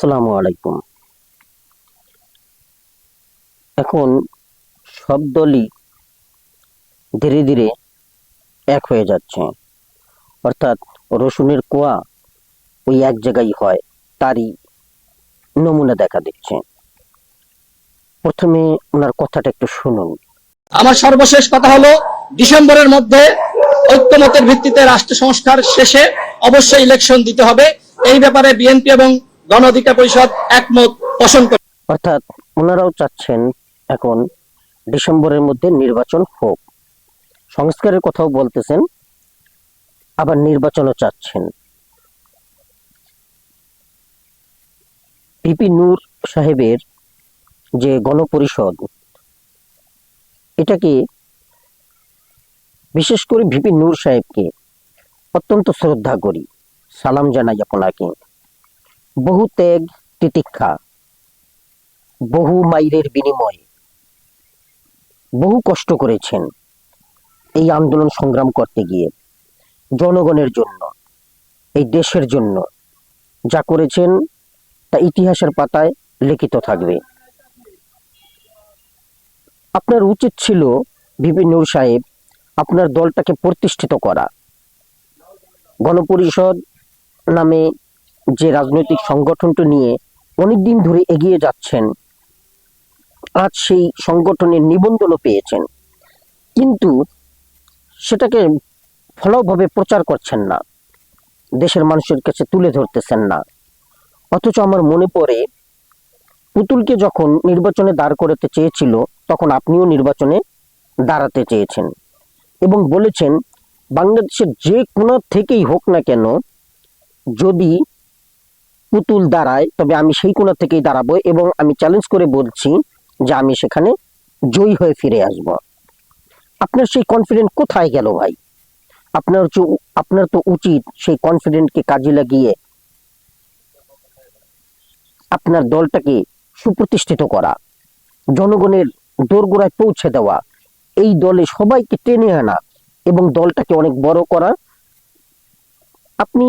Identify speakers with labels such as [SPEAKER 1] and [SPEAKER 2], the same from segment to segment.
[SPEAKER 1] আসসালামু আলাইকুম। এখন সব দলই ধীরে ধীরে এক হয়ে যাচ্ছে। অর্থাৎ রসুনের কোয়া ওই এক জায়গায় হয়, তারই নমুনা দেখা দিচ্ছে। প্রথমে ওনার কথাটা একটু শুনুন।
[SPEAKER 2] আমার সর্বশেষ কথা হলো, ডিসেম্বরের মধ্যে ঐক্যমতের ভিত্তিতে রাষ্ট্র সংস্কার শেষে অবশ্যই ইলেকশন দিতে হবে। এই ব্যাপারে বিএনপি এবং গণ অধিকার পরিষদ একমত, পোষণ করে
[SPEAKER 1] অর্থাৎ ওনারাও চাচ্ছেন এখন ডিসেম্বরের মধ্যে নির্বাচন হোক। সংস্কারের কথাও বলতেছেন, আবার নির্বাচনও চাচ্ছেন। পিপি নূর সাহেবের যে গণপরিষদ, এটাকে বিশেষ করে ভিপি নূর সাহেবকে অত্যন্ত শ্রদ্ধা করি সালাম জানাই আপনাকে। বহু ত্যাগ, তিতিক্ষা, বহু মাইলের বিনিময়ে। বহু কষ্ট করেছেন এই আন্দোলন সংগ্রাম করতে গিয়ে জনগণের জন্য, এই দেশের জন্য। যা করেছেন তা ইতিহাসের পাতায় লিখিত থাকবে। আপনার উচিত ছিল বিপিন নূর সাহেব আপনার দলটাকে প্রতিষ্ঠিত করা। গণপরিষদ নামে যে রাজনৈতিক সংগঠনটি নিয়ে অনেকদিন ধরে এগিয়ে যাচ্ছেন, আজ সেই সংগঠনের নিবন্ধনও পেয়েছেন। কিন্তু সেটাকে ফলভাবে প্রচার করছেন না, দেশের মানুষের কাছে তুলে ধরতেছেন না। অথচ আমার মনে পড়ে, পুতুলকে যখন নির্বাচনে দাঁড় করাতে চেয়েছিল, তখন আপনিও নির্বাচনে দাঁড়াতে চেয়েছেন এবং বলেছেন, বাংলাদেশের যে কোনো থেকেই হোক না কেন, যদি পুতুল দাঁড়ায় তবে আমি সেই কোণা থেকেই দাঁড়াবো এবং আমি চ্যালেঞ্জ করে বলছি যে আমি সেখানে জয়ী হয়ে ফিরে আসব। আপনার সেই কনফিডেন্ট কোথায় গেল ভাই? আপনার আপনার তো উচিত সেই কনফিডেন্টকে কাজে লাগিয়ে আপনার দলটাকে সুপ্রতিষ্ঠিত করা, জনগণের দোরগোড়ায় পৌঁছে দেওয়া। এই দলে সবাইকে টেনে আনা এবং দলটাকে অনেক বড় করা। আপনি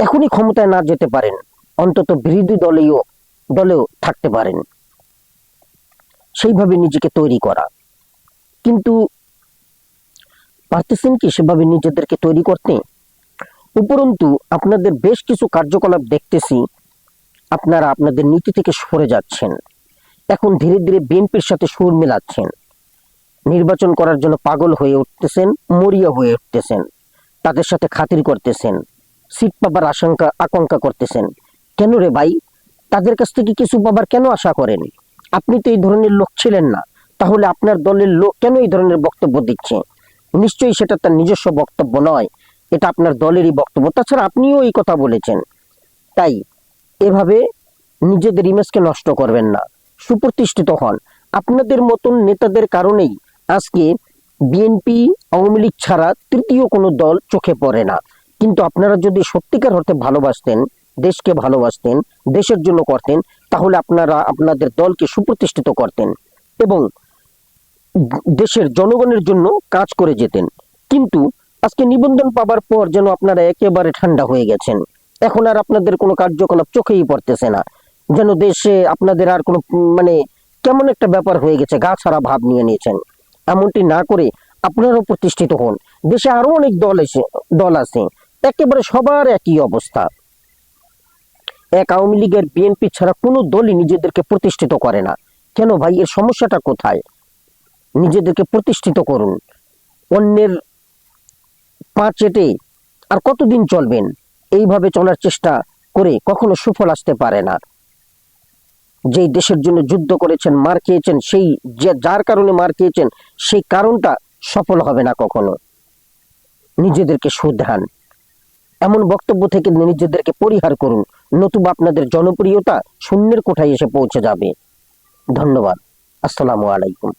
[SPEAKER 1] এখনই ক্ষমতায় না যেতে পারেন। অন্তত বিরোধী দলেও দলেও থাকতে পারেন। সেইভাবে নিজেকে তৈরি করা। কিন্তু পারতেছেন কি সেভাবে নিজেদেরকে তৈরি করতে? উপরন্তু, আপনাদের বেশ কিছু কার্যকলাপ দেখতেছি। আপনারা আপনাদের নীতি থেকে সরে যাচ্ছেন। এখন ধীরে ধীরে বিএনপির সাথে সুর মেলাচ্ছেন। নির্বাচন করার জন্য পাগল হয়ে উঠতেছেন, মরিয়া হয়ে উঠতেছেন, তাদের সাথে খাতির করতেছেন। সিট পাবার আশঙ্কা, আকাঙ্ক্ষা করতেছেন। কেন রে ভাই? তাদের কাছ থেকে কিছু পাবার কেন আশা করেন? আপনি তো এই ধরনের লোক ছিলেন না। তাহলে আপনার দলের লোক কেন এই ধরনের বক্তব্য দিচ্ছে? নিশ্চয়ই সেটা তার নিজস্ব বক্তব্য নয়। এটা আপনার দলেরই বক্তব্য। তাছাড়া আপনিও এই কথা বলেছেন। তাই এভাবে নিজেদের ইমেজকে নষ্ট করবেন না। সুপ্রতিষ্ঠিত হন। আপনাদের মতন নেতাদের কারণেই আজকে বিএনপি, আওয়ামী লীগ ছাড়া তৃতীয় কোনো দল চোখে পড়ে না। কিন্তু আপনারা যদি সত্যিকার অর্থে ভালোবাসতেন, দেশকে ভালোবাসতেন, দেশের জন্য করতেন, তাহলে আপনারা, আপনাদের দলকে সুপ্রতিষ্ঠিত করতেন এবং দেশের জনগণের জন্য কাজ করে যেতেন। কিন্তু আজকে নিবন্ধন পাবার পর যেন আপনারা একেবারে ঠান্ডা হয়ে গেছেন। এখন আর আপনাদের কোনো কার্যকলাপ চোখেই পড়তেছে না। যেন দেশে আপনাদের আর কোনো মানে কেমন একটা ব্যাপার হয়ে গেছে, গা ছাড়া ভাব নিয়ে নিয়েছেন। এমনটি না করে আপনারাও প্রতিষ্ঠিত হন। দেশে আরও অনেক দল এসে, দল আছে। একেবারে সবার একই অবস্থা। এক আওয়ামী লীগের বিএনপি ছাড়া কোনো দলই নিজেদেরকে প্রতিষ্ঠিত করে না। কেন ভাই? এর সমস্যাটা কোথায়? নিজেদেরকে প্রতিষ্ঠিত করুন। অন্যের পা চেটে আর কতদিন চলবেন? এইভাবে চলার চেষ্টা করে কখনো সুফল আসতে পারে না। যেই দেশের জন্য যুদ্ধ করেছেন, মার খেয়েছেন, সেই যে যার কারণে মার খেয়েছেন, সেই কারণটা সফল হবে না কখনো। নিজেদেরকে শুধান। এমন বক্তব্য থেকে নিজেদেরকে পরিহার করুন। নতুবা আপনাদের জনপ্রিয়তা শূন্যের কোঠায় এসে পৌঁছে যাবে। ধন্যবাদ। আসসালামু আলাইকুম।